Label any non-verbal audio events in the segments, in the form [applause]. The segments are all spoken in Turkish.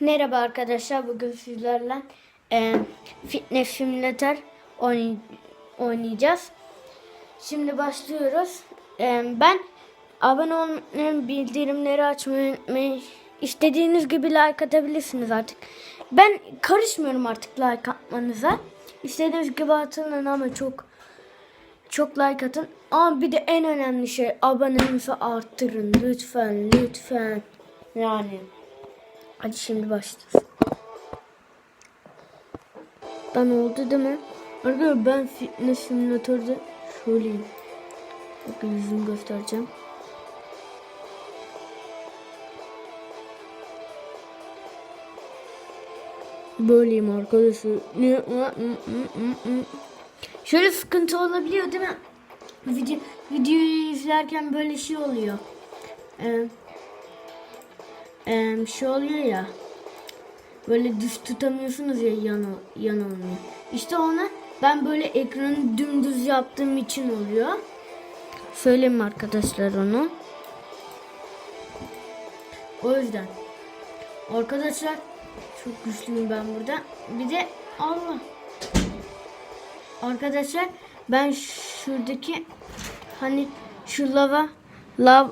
Merhaba arkadaşlar. Bugün sizlerle e, fitness simülatör oynay- oynayacağız. Şimdi başlıyoruz. E, ben abone olmayı, bildirimleri açmayı unutmayın. İstediğiniz gibi like atabilirsiniz artık. Ben karışmıyorum artık like atmanıza. İstediğiniz gibi atın ama çok çok like atın. Ama bir de en önemli şey abonenizi arttırın. Lütfen, lütfen. Yani. Hadi şimdi başlıyoruz. Ben oldu değil mi? Arkadaşlar ben fitness simülatörde şöyleyim. Bakın yüzümü göstereceğim. Böyleyim arkadaşlar. Şöyle sıkıntı olabiliyor değil mi? Video, videoyu izlerken böyle şey oluyor. Ee, em, şey oluyor ya. Böyle düz tutamıyorsunuz ya yana olmuyor. İşte ona ben böyle ekranı dümdüz yaptığım için oluyor. Söyleyeyim arkadaşlar onu. O yüzden. Arkadaşlar çok güçlüyüm ben burada. Bir de Allah. Arkadaşlar ben şuradaki hani şu lava lav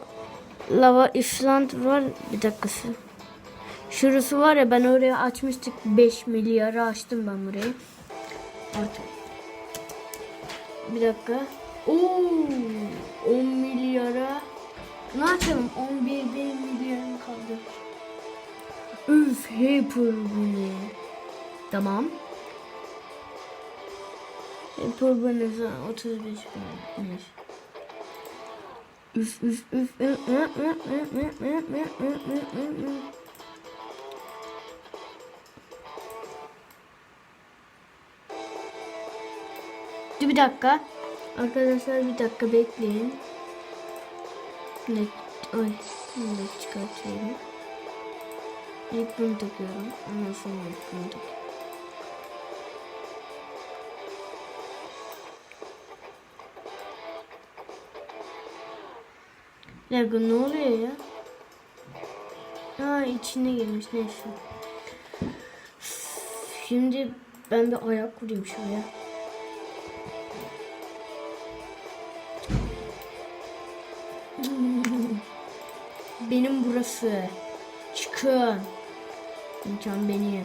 lava İsland var bir dakikası. Şurası var ya ben oraya açmıştık 5 milyarı açtım ben burayı. Artık. Bir dakika. Oo, 10 milyara. Ne açalım? 11 bin milyarım kaldı. Üf Hyper bunu. Tamam. Hyper bunu 35 bin. Üf Üf üf üf. Dur bir dakika. Arkadaşlar bir dakika bekleyin. Ne, ay, bunu da çıkartıyorum. İlk bunu takıyorum. Ondan sonra bunu takıyorum. Dakika ne oluyor ya? Aa içine girmiş neyse. Şimdi ben bir ayak kurayım şuraya. Benim burası. Çıkın. İmkan beni.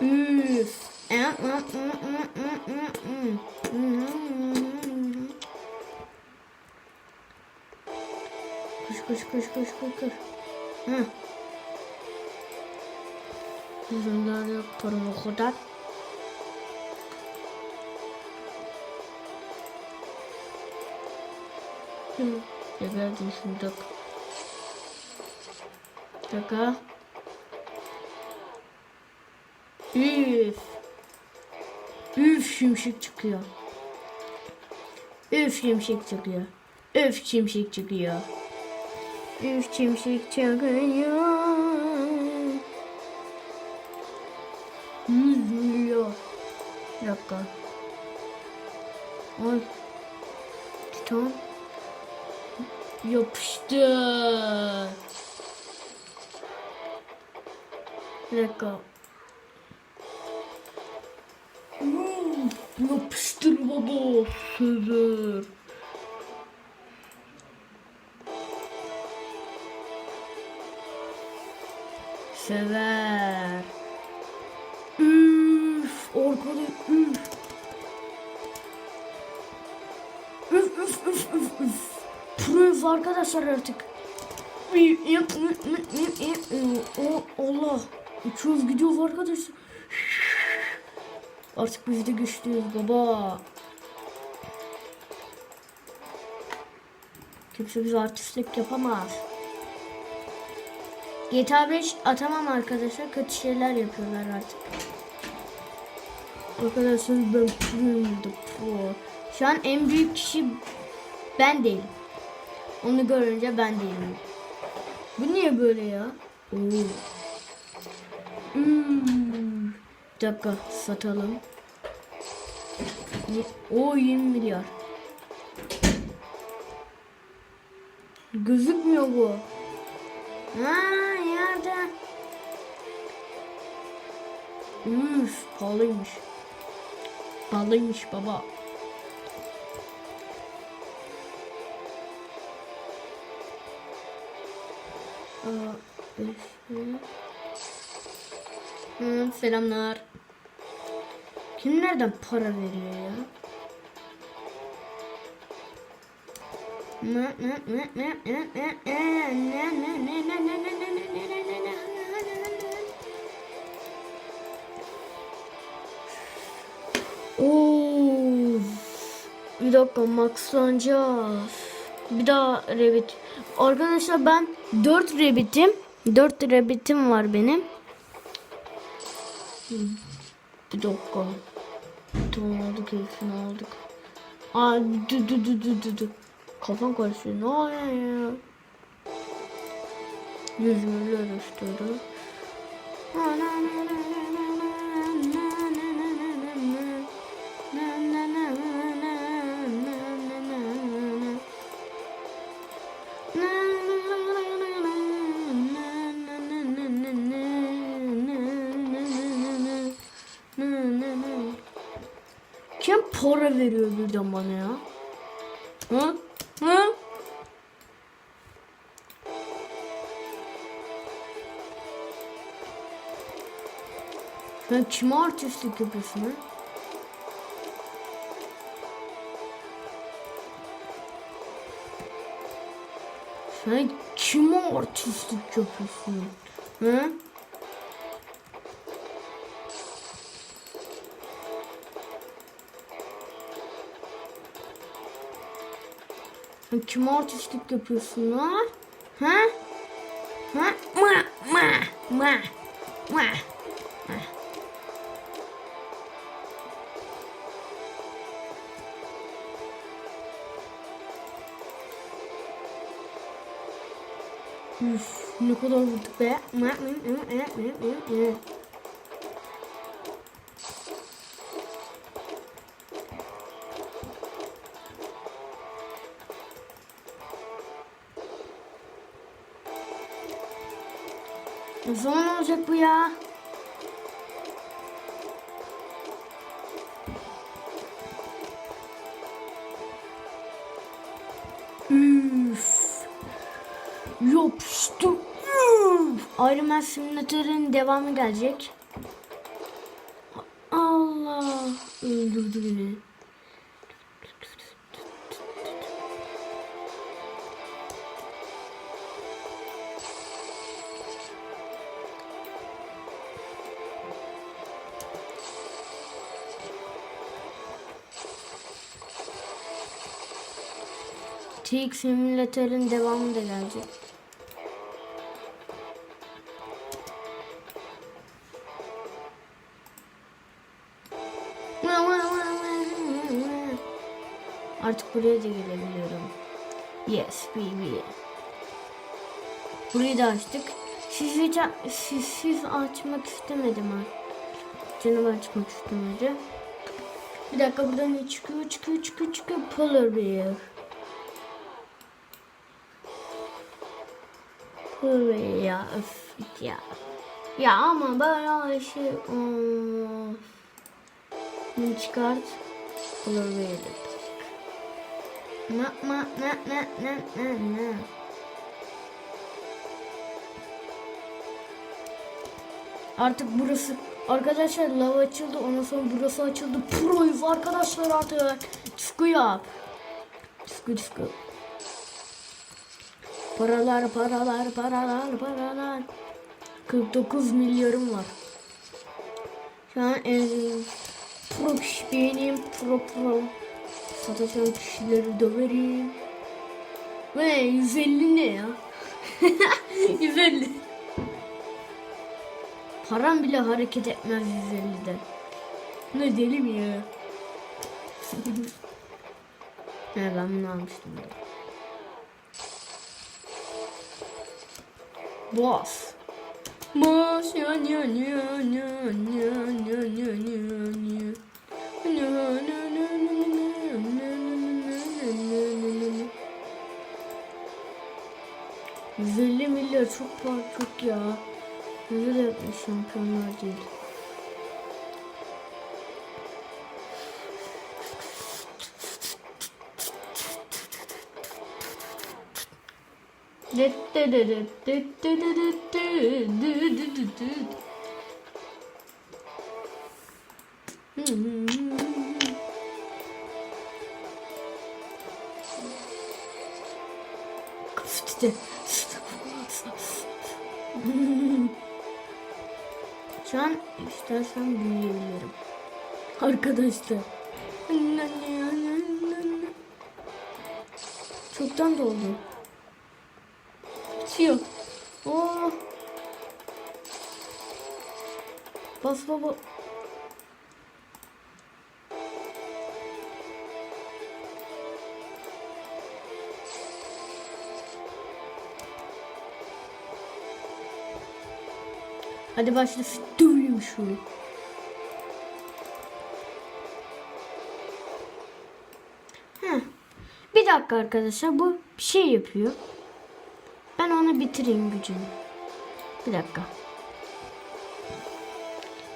Üf. Koş koş koş koş koş koş. Hı. Yüzümden yaparım o kadar. Geberdim şimdi. Dakika. Üf. Üf şimşek çıkıyor. Üf şimşek çıkıyor. Üf şimşek çıkıyor. Üf şimşek çıkıyor. Yüz milyon. Bir dakika. Ay. Titan. Yapıştı. Bir dakika. Yapıştır baba. Sever. Sever. Üf, arkada üf. Üf üf üf üf üf. Proof arkadaşlar artık. Allah. Uçuyoruz gidiyoruz arkadaşlar. Artık biz de güçlüyüz baba. Kimse bize artistlik yapamaz. GTA 5 atamam arkadaşlar. Kötü şeyler yapıyorlar artık. Arkadaşlar ben pro. Şu an en büyük kişi ben değilim. Onu görünce ben değilim. Bu niye böyle ya? Oo. Hmm. Dakika satalım. O 20 milyar. Gözükmüyor bu. Ha yerde. Üf pahalıymış. Pahalıymış baba. Aa, üf, Hı, selamlar. Kim nereden para veriyor ya? Bir dakika maxlanacağız. Bir daha rabbit. Arkadaşlar ben 4 rabbitim. 4 rabbitim var benim. Bir dakika. Tamam aldık hepsini aldık. Ay dü dü dü dü dü dü. Kafam karışıyor. Ne oluyor ya? Yüzümü ölüştürüyorum. Kim para veriyor birden bana ya? Hı? Hı? Sen kime artistlik yapıyorsun ha? Sen kime artistlik yapıyorsun? Hı? Kime artistlik yapıyorsun lan? Ha? Ha? Ma ma ma ma. Üf, ne kadar vurduk be. Ma, ma, ma, ma, ma, ma. Ne zaman olacak bu ya? Üf. Yapıştı. Üf. Iron Man Simulator'ın devamı gelecek. TX Simulator'ın devamı da gelecek. Artık buraya da gelebiliyorum. Yes baby. Burayı da açtık. Siz hiç siz, siz açmak istemedim ha. Canım açmak istemedi. Bir dakika buradan ne çıkıyor? Çıkıyor çıkıyor çıkıyor. Polar bear. Polar ya öf ya. Ya ama böyle şey of. Bunu çıkart. Polar bear'ı. Na na na na na na na. Artık burası arkadaşlar lava açıldı ondan sonra burası açıldı. Proyuz arkadaşlar artık. Çıkıyor. Çıkıyor çıkıyor. Paralar paralar paralar paralar. 49 milyarım var. Şu an e, pro benim pro pro. Satacağım kişileri döverim. Ve 150 ne ya? [laughs] 150. Param bile hareket etmez 150'de. Ne deli mi ya? [laughs] He ben bunu almıştım. Da. boss. Boss. Zilli millet çok çok ya. Neler yapmış şampiyonlar değil. Şu an istersen büyüyebilirim. Arkadaşlar. Çoktan doldu. Bitiyor. Oo. Bas baba. Hadi başla döveyim şunu. Heh. Bir dakika arkadaşlar bu bir şey yapıyor. Ben onu bitireyim gücünü. Bir dakika.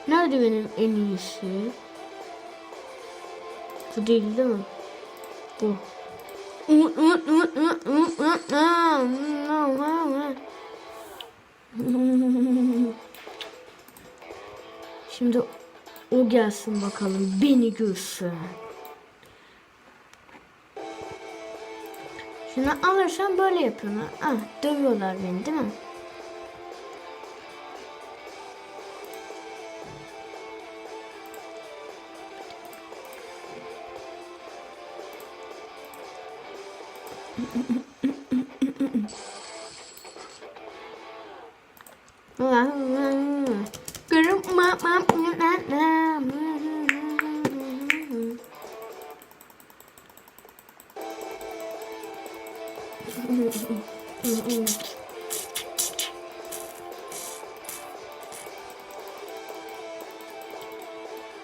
Nerede benim en iyisi? Bu değil değil mi? Bu. Şimdi o gelsin bakalım beni görsün. Şunu alırsam böyle yapıyorlar. Ah dövüyorlar beni değil mi?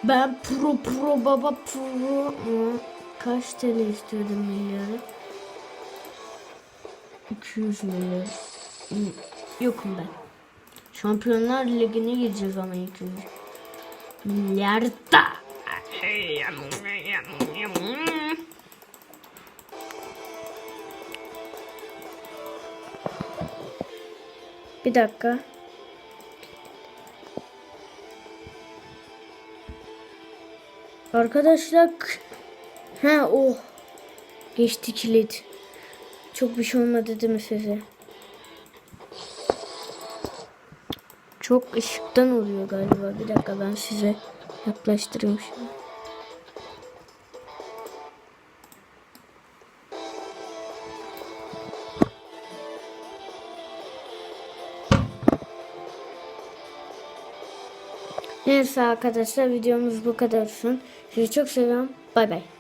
Ben pro pro baba pro? Kaç TL istiyordum milyarı? 200 milyar. Yokum ben. Şampiyonlar Ligi'ne gireceğiz ama 200 milyarda. Bir dakika. Arkadaşlar ha oh geçti kilit. Çok bir şey olmadı değil mi size? Çok ışıktan oluyor galiba. Bir dakika ben size yaklaştırayım şimdi. Neyse arkadaşlar videomuz bu kadar olsun. Sizi çok seviyorum. Bay bay.